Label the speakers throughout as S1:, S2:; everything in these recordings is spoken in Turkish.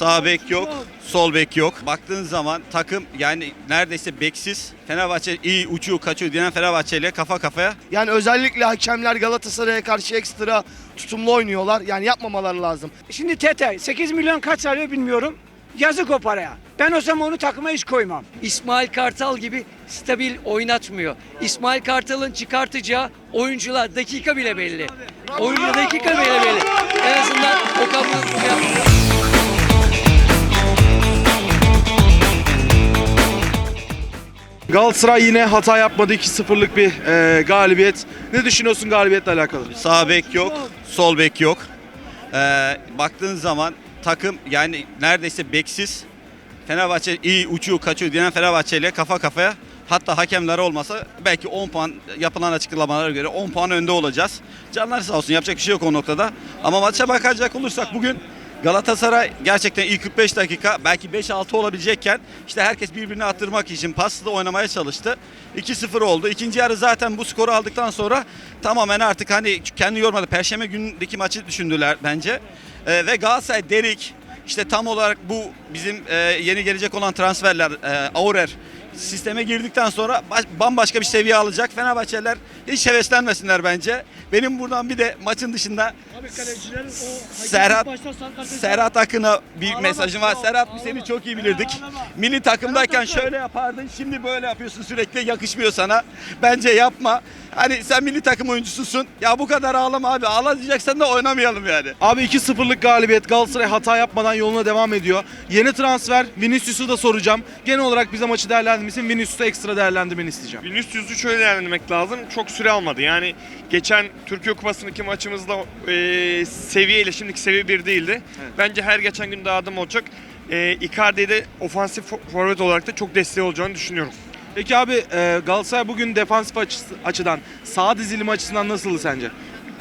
S1: Sağ bek yok, sol bek yok. Baktığın zaman takım yani neredeyse beksiz. Fenerbahçe iyi uçuyor kaçıyor diyen Fenerbahçe ile kafa kafaya.
S2: Yani özellikle hakemler Galatasaray'a karşı ekstra tutumlu oynuyorlar. Yani yapmamaları lazım.
S3: Şimdi Tete 8 milyon kaç alıyor bilmiyorum. Yazık o paraya. Ben o zaman onu takıma hiç koymam.
S4: İsmail Kartal gibi stabil oynatmıyor. İsmail Kartal'ın çıkartacağı oyuncular dakika bile belli. Oyuncu dakika bile belli. En azından Okan bunu yapmıyor.
S5: Galatasaray yine hata yapmadı 2-0'lık bir e, galibiyet. Ne düşünüyorsun galibiyetle alakalı?
S1: Sağ bek yok, sol bek yok. Ee, baktığın zaman takım yani neredeyse beksiz. Fenerbahçe iyi uçuyor kaçıyor diyen Fenerbahçe ile kafa kafaya. Hatta hakemler olmasa belki 10 puan yapılan açıklamalara göre 10 puan önde olacağız. Canlar sağ olsun yapacak bir şey yok o noktada. Ama maça bakacak olursak bugün Galatasaray gerçekten ilk 45 dakika belki 5-6 olabilecekken işte herkes birbirini attırmak için paslı oynamaya çalıştı. 2-0 oldu. İkinci yarı zaten bu skoru aldıktan sonra tamamen artık hani kendi yormadı. Perşembe günündeki maçı düşündüler bence. Ee, ve Galatasaray Derik işte tam olarak bu bizim e, yeni gelecek olan transferler e, Aurer sisteme girdikten sonra baş- bambaşka bir seviye alacak. Fenerbahçeliler hiç heveslenmesinler bence. Benim buradan bir de maçın dışında Serhat Serhat Akın'a bir mesajım var. Serhat biz seni çok iyi bilirdik. Milli takımdayken şöyle yapardın. Şimdi böyle yapıyorsun sürekli. Yakışmıyor sana. Bence yapma. Hani sen milli takım oyuncususun. Ya bu kadar ağlama abi. Ağlayacaksan da oynamayalım yani.
S5: Abi 2-0'lık galibiyet Galatasaray hata yapmadan yoluna devam ediyor. Yeni transfer Vinicius'u da soracağım. Genel olarak bize maçı değerlendirmişsin. Vinicius'u ekstra değerlendirmeni isteyeceğim.
S6: Vinicius'u şöyle değerlendirmek lazım. Çok süre almadı. Yani geçen Türkiye Kupası'ndaki maçımızda e, seviyeyle şimdiki seviye bir değildi. Bence her geçen gün daha adım olacak. E, Icardi'ye de ofansif fo- forvet olarak da çok desteği olacağını düşünüyorum.
S5: Peki abi e, Galatasaray bugün defansif açısı, açıdan sağ dizilimi açısından nasıldı sence?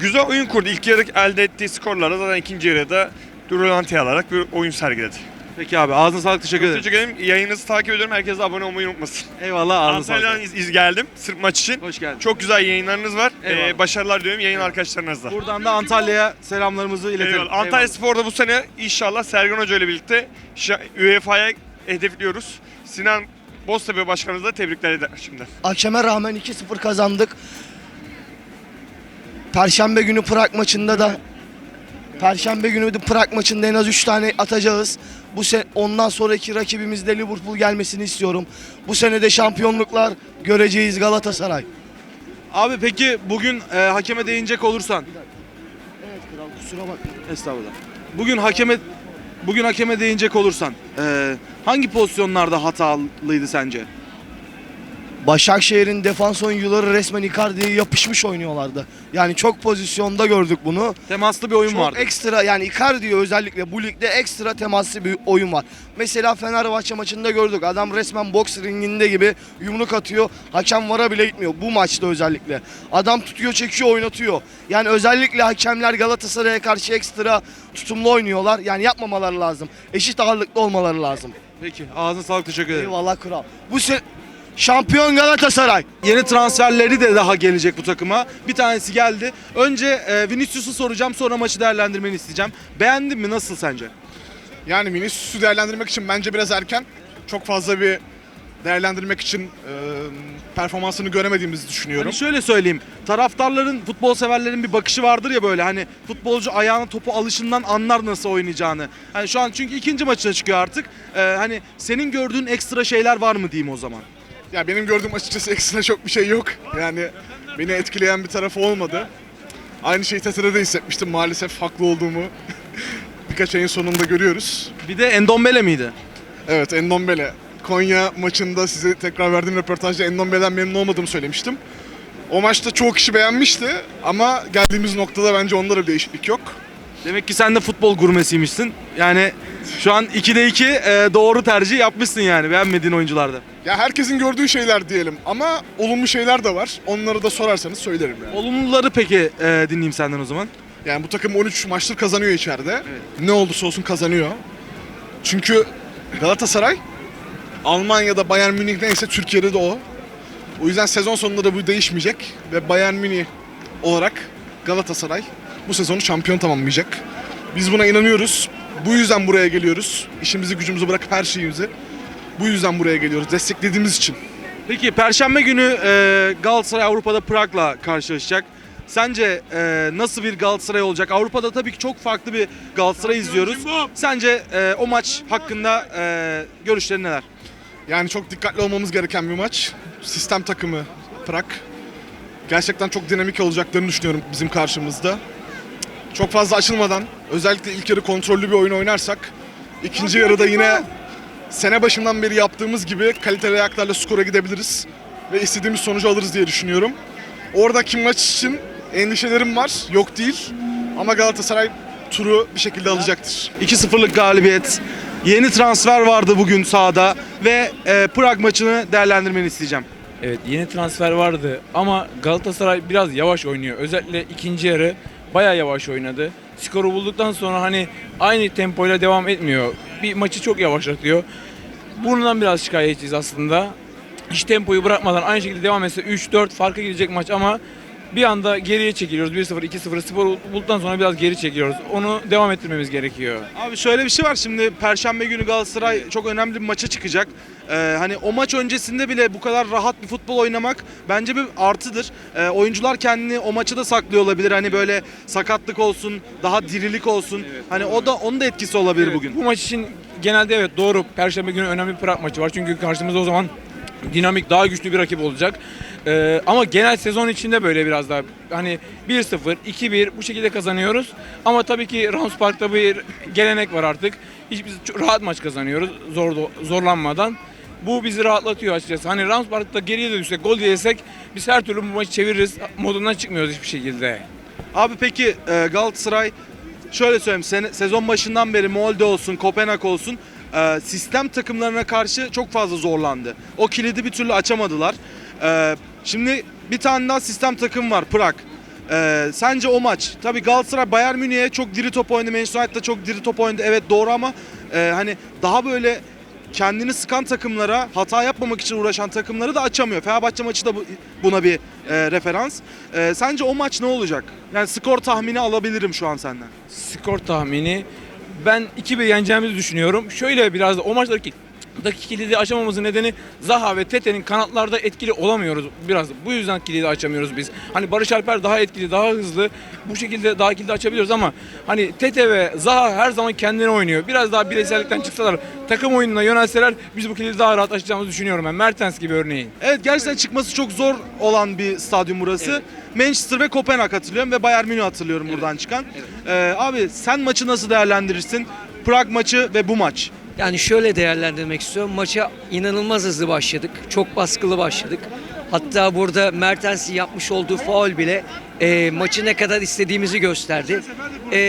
S6: Güzel oyun kurdu. İlk yarı elde ettiği skorlarla zaten ikinci yarıda Duranti alarak bir oyun sergiledi.
S5: Peki abi ağzına sağlık teşekkür ederim.
S6: Teşekkür ederim. Yayınınızı takip ediyorum. Herkes abone olmayı unutmasın.
S5: Eyvallah ağzına
S6: Antalya'dan
S5: sağlık.
S6: iz, iz geldim sırf maç için.
S5: Hoş geldin.
S6: Çok güzel yayınlarınız var.
S5: Eyvallah.
S6: Ee, başarılar diliyorum yayın arkadaşlarınızla.
S5: Buradan da Antalya'ya selamlarımızı iletelim.
S6: Eyvallah. Antalya Spor'da bu sene inşallah Sergen Hoca ile birlikte UEFA'ya hedefliyoruz. Sinan Boztepe Başkanımızı da tebrikler eder şimdi.
S2: Hakeme rağmen 2-0 kazandık. Perşembe günü Prag maçında da Perşembe günü de Prag maçında en az 3 tane atacağız. Bu se ondan sonraki rakibimizde Liverpool gelmesini istiyorum. Bu sene de şampiyonluklar göreceğiz Galatasaray.
S5: Abi peki bugün e, hakeme değinecek olursan
S2: Evet kral kusura bakma.
S5: Estağfurullah. Bugün hakeme bugün hakeme değinecek olursan e, hangi pozisyonlarda hatalıydı sence?
S2: Başakşehir'in defans oyuncuları resmen Icardi'ye yapışmış oynuyorlardı. Yani çok pozisyonda gördük bunu.
S5: Temaslı bir oyun
S2: Çok
S5: vardı.
S2: ekstra yani Icardi'ye özellikle bu ligde ekstra temaslı bir oyun var. Mesela Fenerbahçe maçında gördük. Adam resmen boks ringinde gibi yumruk atıyor. Hakem vara bile gitmiyor. Bu maçta özellikle. Adam tutuyor, çekiyor, oynatıyor. Yani özellikle hakemler Galatasaray'a karşı ekstra tutumlu oynuyorlar. Yani yapmamaları lazım. Eşit ağırlıklı olmaları lazım.
S5: Peki ağzına sağlık teşekkür ederim.
S2: Eyvallah kral. Bu se şampiyon Galatasaray.
S5: Yeni transferleri de daha gelecek bu takıma. Bir tanesi geldi. Önce e, Vinicius'u soracağım sonra maçı değerlendirmeni isteyeceğim. Beğendin mi? Nasıl sence?
S7: Yani Vinicius'u değerlendirmek için bence biraz erken. Çok fazla bir değerlendirmek için e, performansını göremediğimizi düşünüyorum.
S5: Hani şöyle söyleyeyim. Taraftarların, futbol severlerin bir bakışı vardır ya böyle hani futbolcu ayağına topu alışından anlar nasıl oynayacağını. Hani şu an çünkü ikinci maçına çıkıyor artık. E, hani senin gördüğün ekstra şeyler var mı diyeyim o zaman?
S7: Ya benim gördüğüm açıkçası ekstra çok bir şey yok. Yani beni etkileyen bir tarafı olmadı. Aynı şeyi Tete'de de hissetmiştim. Maalesef haklı olduğumu birkaç ayın sonunda görüyoruz.
S5: Bir de Endombele miydi?
S7: Evet Endombele. Konya maçında size tekrar verdiğim röportajda Endombele'den memnun olmadığımı söylemiştim. O maçta çoğu kişi beğenmişti ama geldiğimiz noktada bence onlara bir değişiklik yok.
S5: Demek ki sen de futbol gurmesiymişsin. Yani şu an 2'de 2 e, doğru tercih yapmışsın yani beğenmediğin oyuncularda.
S7: Ya herkesin gördüğü şeyler diyelim ama olumlu şeyler de var. Onları da sorarsanız söylerim yani.
S5: Olumluları peki e, dinleyeyim senden o zaman.
S7: Yani bu takım 13 maçtır kazanıyor içeride. Ne olursa olsun kazanıyor. Çünkü Galatasaray Almanya'da Bayern Münih neyse Türkiye'de de o. O yüzden sezon sonunda da bu değişmeyecek ve Bayern Münih olarak Galatasaray bu sezonu şampiyon tamamlayacak. Biz buna inanıyoruz. Bu yüzden buraya geliyoruz. İşimizi gücümüzü bırakıp her şeyimizi. Bu yüzden buraya geliyoruz. Desteklediğimiz için.
S5: Peki Perşembe günü e, Galatasaray Avrupa'da Prag'la karşılaşacak. Sence e, nasıl bir Galatasaray olacak? Avrupa'da tabii ki çok farklı bir Galatasaray izliyoruz. Sence e, o maç hakkında e, görüşlerin neler?
S7: Yani çok dikkatli olmamız gereken bir maç. Sistem takımı Prag. Gerçekten çok dinamik olacaklarını düşünüyorum bizim karşımızda. Çok fazla açılmadan özellikle ilk yarı kontrollü bir oyun oynarsak ikinci yarıda yine sene başından beri yaptığımız gibi kaliteli ayaklarla skora gidebiliriz ve istediğimiz sonucu alırız diye düşünüyorum. Oradaki maç için endişelerim var, yok değil. Ama Galatasaray turu bir şekilde alacaktır.
S5: 2-0'lık galibiyet. Yeni transfer vardı bugün sahada ve e, Prag maçını değerlendirmeni isteyeceğim.
S8: Evet yeni transfer vardı ama Galatasaray biraz yavaş oynuyor. Özellikle ikinci yarı bayağı yavaş oynadı. Skoru bulduktan sonra hani aynı tempoyla devam etmiyor. Bir maçı çok yavaşlatıyor. Bundan biraz şikayetçiyiz aslında. Hiç tempoyu bırakmadan aynı şekilde devam etse 3-4 farka gidecek maç ama bir anda geriye çekiliyoruz. 1-0, 2-0 skor bulduktan sonra biraz geri çekiliyoruz. Onu devam ettirmemiz gerekiyor.
S5: Abi şöyle bir şey var şimdi Perşembe günü Galatasaray çok önemli bir maça çıkacak. Ee, hani o maç öncesinde bile bu kadar rahat bir futbol oynamak bence bir artıdır. Ee, oyuncular kendini o maçı da saklıyor olabilir. Hani böyle sakatlık olsun, daha dirilik olsun. hani o da onun da etkisi olabilir
S8: Evet,
S5: bugün.
S8: Bu maç için genelde evet doğru. Perşembe günü önemli bir Prag maçı var. Çünkü karşımızda o zaman dinamik daha güçlü bir rakip olacak. Ee, ama genel sezon içinde böyle biraz daha hani 1-0, 2-1 bu şekilde kazanıyoruz. Ama tabii ki Rams Park'ta bir gelenek var artık. Hiç biz çok rahat maç kazanıyoruz zor zorlanmadan. Bu bizi rahatlatıyor açıkçası. Hani Rams Park'ta geriye de gol yesek biz her türlü bu maçı çeviririz. Modundan çıkmıyoruz hiçbir şekilde.
S5: Abi peki e, Galatasaray şöyle söyleyeyim sezon başından beri Molde olsun, Kopenhag olsun e, sistem takımlarına karşı çok fazla zorlandı. O kilidi bir türlü açamadılar. E, şimdi bir tane daha sistem takım var Prag. E, sence o maç tabii Galatasaray Bayern Münih'e çok diri top oynadı. Manchester United'da çok diri top oynadı. Evet doğru ama e, hani daha böyle kendini sıkan takımlara, hata yapmamak için uğraşan takımları da açamıyor. Fenerbahçe maçı da bu- buna bir e, referans. E, sence o maç ne olacak? Yani skor tahmini alabilirim şu an senden.
S8: skor tahmini ben 2-1 yeneceğimizi düşünüyorum. Şöyle biraz da o maçtaki dakika kilidi açamamızın nedeni Zaha ve Tete'nin kanatlarda etkili olamıyoruz biraz. Bu yüzden kilidi açamıyoruz biz. Hani Barış Alper daha etkili, daha hızlı. Bu şekilde daha kilidi açabiliyoruz ama hani Tete ve Zaha her zaman kendine oynuyor. Biraz daha bireysellikten çıksalar, takım oyununa yönelseler biz bu kilidi daha rahat açacağımızı düşünüyorum ben. Mertens gibi örneğin.
S5: Evet gerçekten çıkması çok zor olan bir stadyum burası. Manchester ve Kopenhag hatırlıyorum ve Bayern Münih hatırlıyorum buradan çıkan. E, abi sen maçı nasıl değerlendirirsin? Prag maçı ve bu maç.
S4: Yani şöyle değerlendirmek istiyorum. Maça inanılmaz hızlı başladık. Çok baskılı başladık. Hatta burada Mertens'in yapmış olduğu faul bile e, maçı ne kadar istediğimizi gösterdi. E,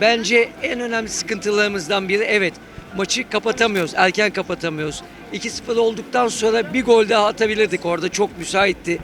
S4: bence en önemli sıkıntılarımızdan biri evet maçı kapatamıyoruz. Erken kapatamıyoruz. 2-0 olduktan sonra bir gol daha atabilirdik orada. Çok müsaitti.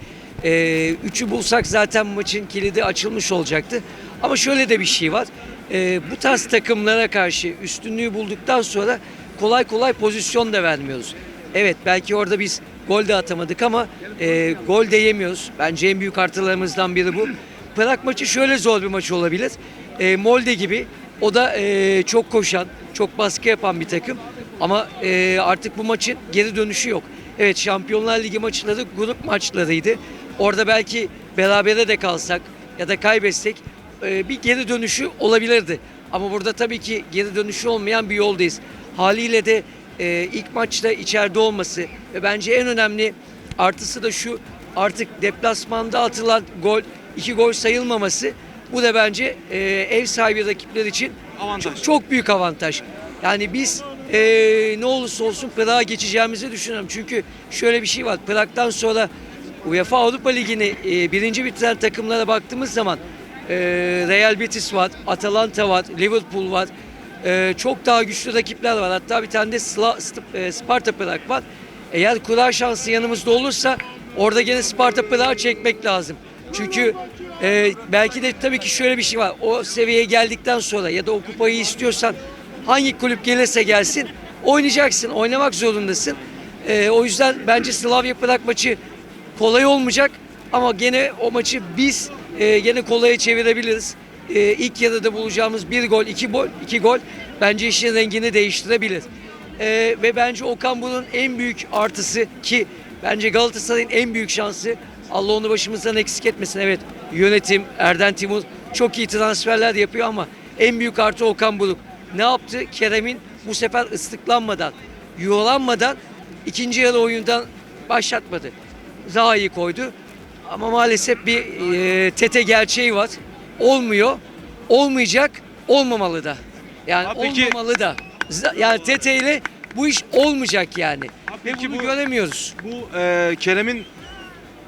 S4: E, üçü bulsak zaten maçın kilidi açılmış olacaktı. Ama şöyle de bir şey var. E, bu tarz takımlara karşı üstünlüğü bulduktan sonra kolay kolay pozisyon da vermiyoruz. Evet belki orada biz gol de atamadık ama e, gol de yemiyoruz. Bence en büyük artılarımızdan biri bu. Prag maçı şöyle zor bir maç olabilir. E, Molde gibi o da e, çok koşan, çok baskı yapan bir takım. Ama e, artık bu maçın geri dönüşü yok. Evet Şampiyonlar Ligi maçları grup maçlarıydı. Orada belki berabere de kalsak ya da kaybetsek e, bir geri dönüşü olabilirdi. Ama burada tabii ki geri dönüşü olmayan bir yoldayız. Haliyle de e, ilk maçta içeride olması ve bence en önemli artısı da şu artık deplasmanda atılan gol iki gol sayılmaması bu da bence e, ev sahibi rakipler için
S5: Avantaj.
S4: çok, çok büyük avantaj. Yani biz e, ne olursa olsun Prag'a geçeceğimizi düşünüyorum. Çünkü şöyle bir şey var. Prag'dan sonra UEFA Avrupa Ligi'ni e, birinci bitiren takımlara baktığımız zaman e, Real Betis var, Atalanta var, Liverpool var. E, çok daha güçlü rakipler var. Hatta bir tane de e, Sparta Prag var. Eğer kura şansı yanımızda olursa orada gene Sparta Prag'ı çekmek lazım. Çünkü e, belki de tabii ki şöyle bir şey var. O seviyeye geldikten sonra ya da o kupayı istiyorsan hangi kulüp gelirse gelsin oynayacaksın, oynamak zorundasın. E, o yüzden bence Slavia Prag maçı kolay olmayacak ama gene o maçı biz e, gene kolaya çevirebiliriz. e, ilk yarıda bulacağımız bir gol, iki gol, iki gol bence işin rengini değiştirebilir. E, ve bence Okan Buruk'un en büyük artısı ki bence Galatasaray'ın en büyük şansı Allah onu başımızdan eksik etmesin. Evet yönetim Erden Timur çok iyi transferler yapıyor ama en büyük artı Okan Buruk. Ne yaptı? Kerem'in bu sefer ıslıklanmadan, yuvalanmadan ikinci yarı oyundan başlatmadı. Zaha'yı koydu. Ama maalesef bir e, tete gerçeği var. Olmuyor. Olmayacak. Olmamalı da. Yani
S5: Abi peki-
S4: olmamalı da. Z- Yani tete ile bu iş olmayacak yani. Ve
S5: peki
S4: bunu
S5: bu-
S4: göremiyoruz.
S5: Bu e, Kerem'in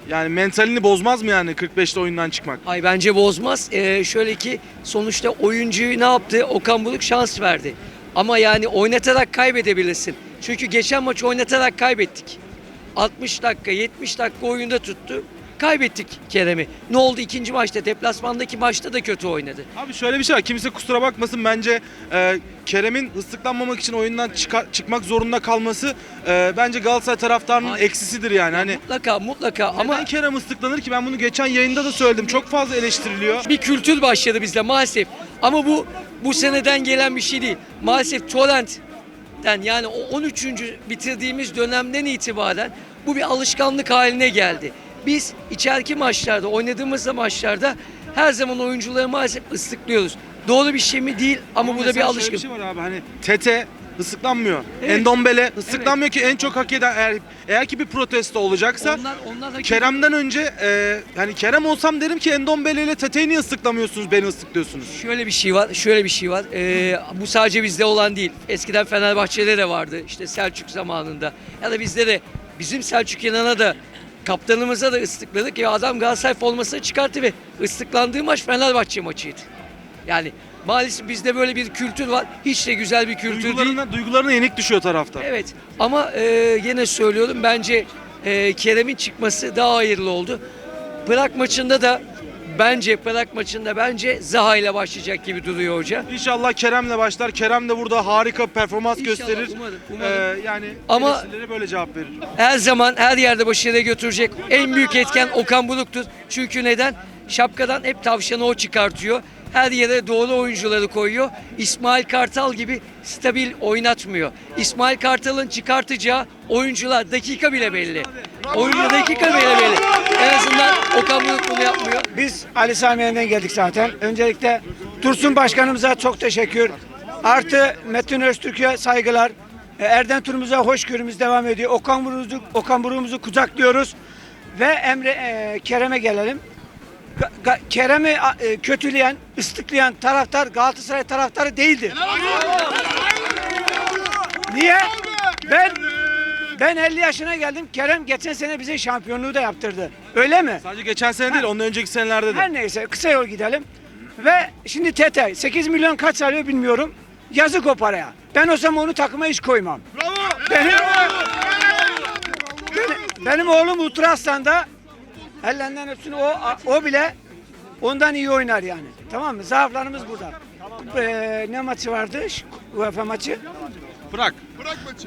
S5: yani mentalini bozmaz mı yani 45'te oyundan çıkmak?
S4: Ay bence bozmaz. Ee, şöyle ki sonuçta oyuncuyu ne yaptı? Okan Buruk şans verdi. Ama yani oynatarak kaybedebilirsin. Çünkü geçen maç oynatarak kaybettik. 60 dakika, 70 dakika oyunda tuttu. Kaybettik Kerem'i. Ne oldu ikinci maçta? Deplasmandaki maçta da kötü oynadı.
S5: Abi şöyle bir şey var. Kimse kusura bakmasın. Bence e, Kerem'in ıslıklanmamak için oyundan çıkar- çıkmak zorunda kalması e, bence Galatasaray taraftarının
S4: Hayır.
S5: eksisidir yani. Hani
S4: Mutlaka mutlaka
S5: ama neden Kerem ıslıklanır ki? Ben bunu geçen yayında da söyledim. Çok fazla eleştiriliyor.
S4: bir kültür başladı bizde maalesef. Ama bu bu seneden gelen bir şey değil. Maalesef Torrent'ten yani o 13. bitirdiğimiz dönemden itibaren bu bir alışkanlık haline geldi. Biz içeriki maçlarda, oynadığımız da maçlarda her zaman oyuncuları maalesef ıslıklıyoruz. Doğru bir şey mi değil ama, bu da bir.
S5: Bir şey var abi hani Tete ıslıklanmıyor.
S4: Evet.
S5: Endombele ıslıklanmıyor ki en çok hak eden eğer, eğer ki bir protesto olacaksa
S4: Onlar, onlar
S5: Kerem'den önce e, hani Kerem olsam derim ki Endombele ile Tete'yi niye ıslıklamıyorsunuz beni ıslıklıyorsunuz.
S4: Şöyle bir şey var, şöyle bir şey var. Ee, bu sadece bizde olan değil. Eskiden Fenerbahçe'de de vardı. İşte Selçuk zamanında. Ya da bizde de bizim Selçuk İnan'a da kaptanımıza da ıslıkladık. Ya adam Galatasaray formasını çıkarttı ve ıslıklandığı maç Fenerbahçe maçıydı. Yani maalesef bizde böyle bir kültür var. Hiç de güzel bir kültür değil.
S5: Duygularına, duygularına yenik düşüyor taraftar.
S4: Evet ama e, yine söylüyorum bence e, Kerem'in çıkması daha hayırlı oldu. Prag maçında da bence Prag maçında bence Zaha ile başlayacak gibi duruyor hoca.
S5: İnşallah Kerem'le başlar. Kerem de burada harika bir performans
S4: İnşallah,
S5: gösterir.
S4: umarım, umarım.
S5: Ee, yani
S4: Ama-
S5: böyle cevap verir.
S4: Her zaman her yerde başarıya götürecek en büyük etken Okan Buruk'tur. Çünkü neden? Şapkadan hep tavşanı o çıkartıyor. Her yere doğru oyuncuları koyuyor. İsmail Kartal gibi stabil oynatmıyor. İsmail Kartal'ın çıkartacağı oyuncular dakika bile belli. Oyuncu dakika bile belli. En azından Okan Buruk bunu yapmıyor.
S3: Biz Ali Samiye'den geldik zaten. Öncelikle Dursun Başkanımıza çok teşekkür. Artı Metin Öztürk'e saygılar. E, Erden Turumuz'a hoşgörümüz devam ediyor. Okan Buruk'umuzu, Okan Buruk'umuzu kucaklıyoruz. Ve Emre e, Kerem'e gelelim. Kerem'i e, kötüleyen, ıslıklayan taraftar Galatasaray taraftarı değildir. Niye? Ben ben 50 yaşına geldim. Kerem geçen sene bize şampiyonluğu da yaptırdı. Öyle mi?
S5: Sadece geçen sene değil, ondan önceki senelerde de.
S3: Her neyse kısa yol gidelim. Ve şimdi Tete 8 milyon kaç alıyor bilmiyorum. Yazık o paraya. Ben olsam onu takıma hiç koymam. Benim, benim, benim oğlum Ultra Aslan'da ellerinden öpsün o, o bile ondan iyi oynar yani. Tamam mı? Zaaflarımız burada. Ee, ne maçı vardı? UEFA maçı.
S5: Bırak.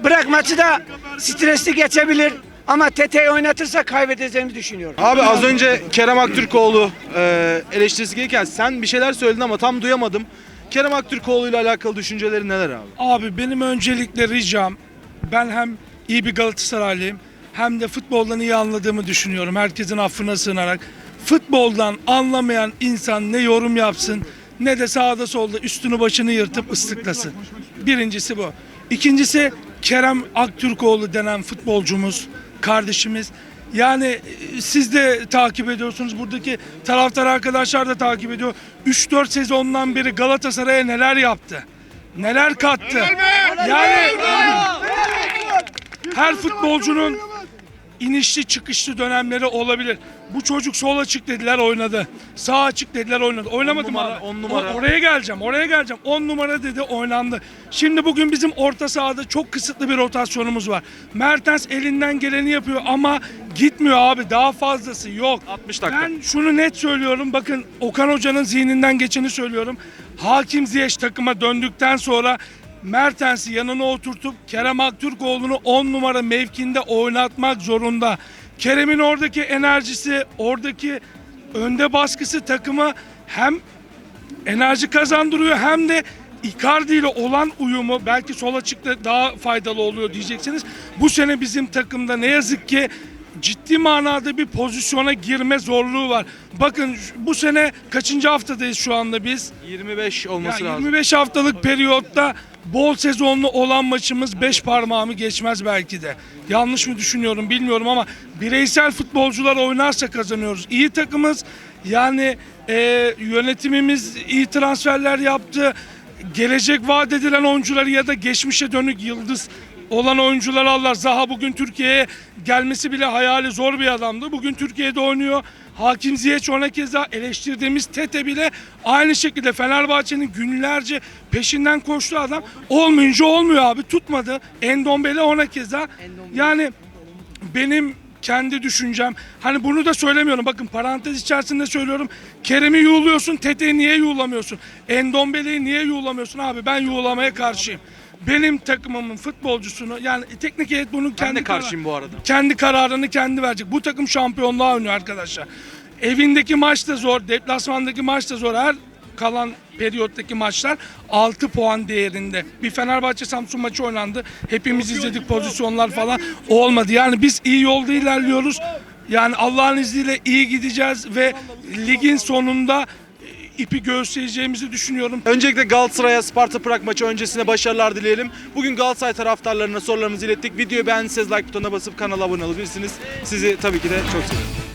S3: Bırak maçı da stresli geçebilir. Ama Tete'yi oynatırsa kaybedeceğimi düşünüyorum.
S5: Abi az önce Kerem Aktürkoğlu e, eleştirisi gelirken sen bir şeyler söyledin ama tam duyamadım. Kerem Aktürkoğlu ile alakalı düşünceleri neler abi?
S9: Abi benim öncelikle ricam ben hem iyi bir Galatasaraylıyım hem de futboldan iyi anladığımı düşünüyorum. Herkesin affına sığınarak. Futboldan anlamayan insan ne yorum yapsın ne de sağda solda üstünü başını yırtıp ıslıklasın. Birincisi bu. İkincisi Kerem Aktürkoğlu denen futbolcumuz, kardeşimiz. Yani e, siz de takip ediyorsunuz. Buradaki taraftar arkadaşlar da takip ediyor. 3-4 sezondan beri Galatasaray'a neler yaptı? Neler kattı? Yani her futbolcunun inişli çıkışlı dönemleri olabilir. Bu çocuk sol açık dediler oynadı. Sağ açık dediler oynadı. Oynamadı
S5: On
S9: mı
S5: numara,
S9: abi?
S5: on numara.
S9: O- Oraya geleceğim, oraya geleceğim. 10 numara dedi oynandı. Şimdi bugün bizim orta sahada çok kısıtlı bir rotasyonumuz var. Mertens elinden geleni yapıyor ama gitmiyor abi. Daha fazlası yok.
S5: 60 dakika.
S9: Ben şunu net söylüyorum. Bakın Okan Hoca'nın zihninden geçeni söylüyorum. Hakim Ziyech takıma döndükten sonra Mertens'i yanına oturtup Kerem Aktürkoğlu'nu 10 numara mevkinde oynatmak zorunda. Kerem'in oradaki enerjisi, oradaki önde baskısı takımı hem enerji kazandırıyor hem de Icardi ile olan uyumu belki sol açıkta daha faydalı oluyor diyeceksiniz. Bu sene bizim takımda ne yazık ki ciddi manada bir pozisyona girme zorluğu var. Bakın bu sene kaçıncı haftadayız şu anda biz?
S5: 25
S9: Ya
S5: olması lazım.
S9: 25 haftalık periyotta bol sezonlu olan maçımız 5 parmağımı geçmez belki de. Yanlış mı düşünüyorum bilmiyorum ama bireysel futbolcular oynarsa kazanıyoruz. İyi takımız yani e, yönetimimiz iyi transferler yaptı. Gelecek vaat edilen oyuncuları ya da geçmişe dönük yıldız olan oyuncuları alırlar. Zaha bugün Türkiye'ye gelmesi bile hayali zor bir adamdı. Bugün Türkiye'de oynuyor. Hakim Ziyech ona keza eleştirdiğimiz Tete bile aynı şekilde Fenerbahçe'nin günlerce peşinden koştuğu adam olmayınca olmuyor abi tutmadı. Endombele ona keza. Yani benim kendi düşüncem hani bunu da söylemiyorum bakın parantez içerisinde söylüyorum Kerem'i yuğuluyorsun Tete'yi niye yuğulamıyorsun Endombele'yi niye yuğulamıyorsun abi ben yuğulamaya karşıyım benim takımımın futbolcusunu yani teknik heyet bunun
S5: Ben
S9: kendi
S5: de karşıyım bu arada.
S9: kendi kararını kendi verecek. Bu takım şampiyonluğa oynuyor arkadaşlar. Evindeki maç da zor, deplasmandaki maç da zor. Her kalan periyottaki maçlar 6 puan değerinde. Bir Fenerbahçe Samsun maçı oynandı. Hepimiz izledik pozisyonlar falan. O olmadı. Yani biz iyi yolda ilerliyoruz. Yani Allah'ın izniyle iyi gideceğiz ve ligin sonunda ipi göstereceğimizi düşünüyorum.
S5: Öncelikle Galatasaray'a Sparta Prag maçı öncesine başarılar dileyelim. Bugün Galatasaray taraftarlarına sorularımızı ilettik. Videoyu beğendiyseniz like butonuna basıp kanala abone olabilirsiniz. Sizi tabii ki de çok seviyorum.